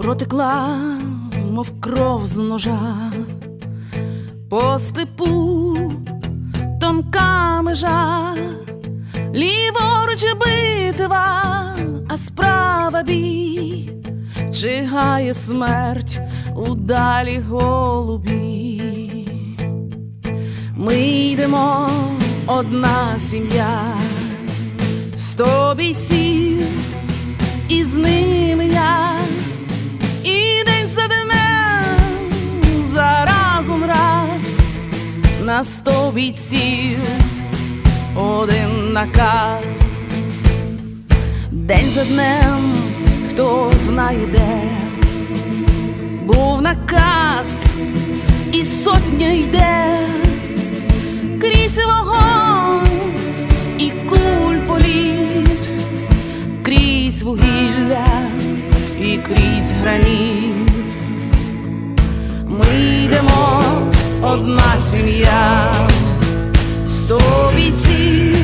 протекла, мов кров з ножа, по степу тонка межа, ліворуч битва, а справа бій, чигає смерть у далі голубі. Ми йдемо одна сім'я, сто бійців, на сто бійців, один наказ, день за днем, хто знає де, був наказ, і сотня йде. Крізь вогонь і куль політ, крізь вугілля і крізь граніт. Ми йдемо одна сім'я, сто бійців,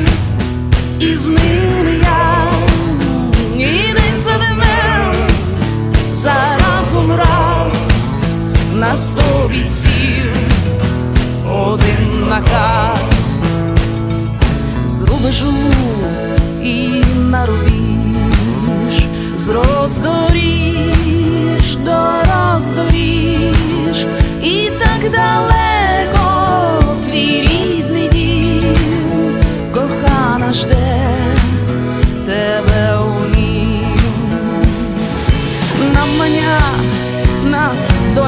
і з ними я, і день за днем, за разом раз на сто бійців один наказ. З рубежу і на рубіж, з роздоріж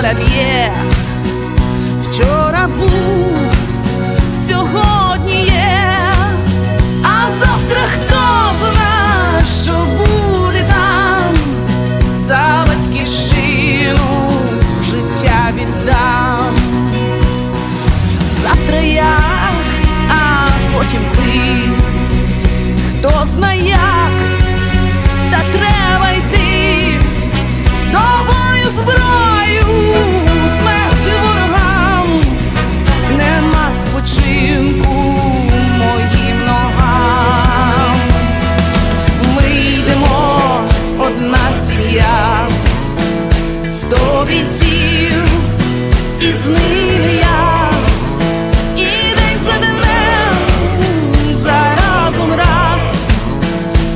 доля б'є вчора був, і з ними я, і день за днем, за разом раз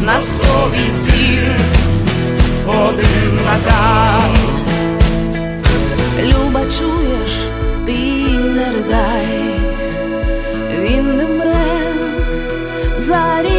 на сто бійців один наказ. Люба, чуєш, ти не ридай, він не вмре. зарі.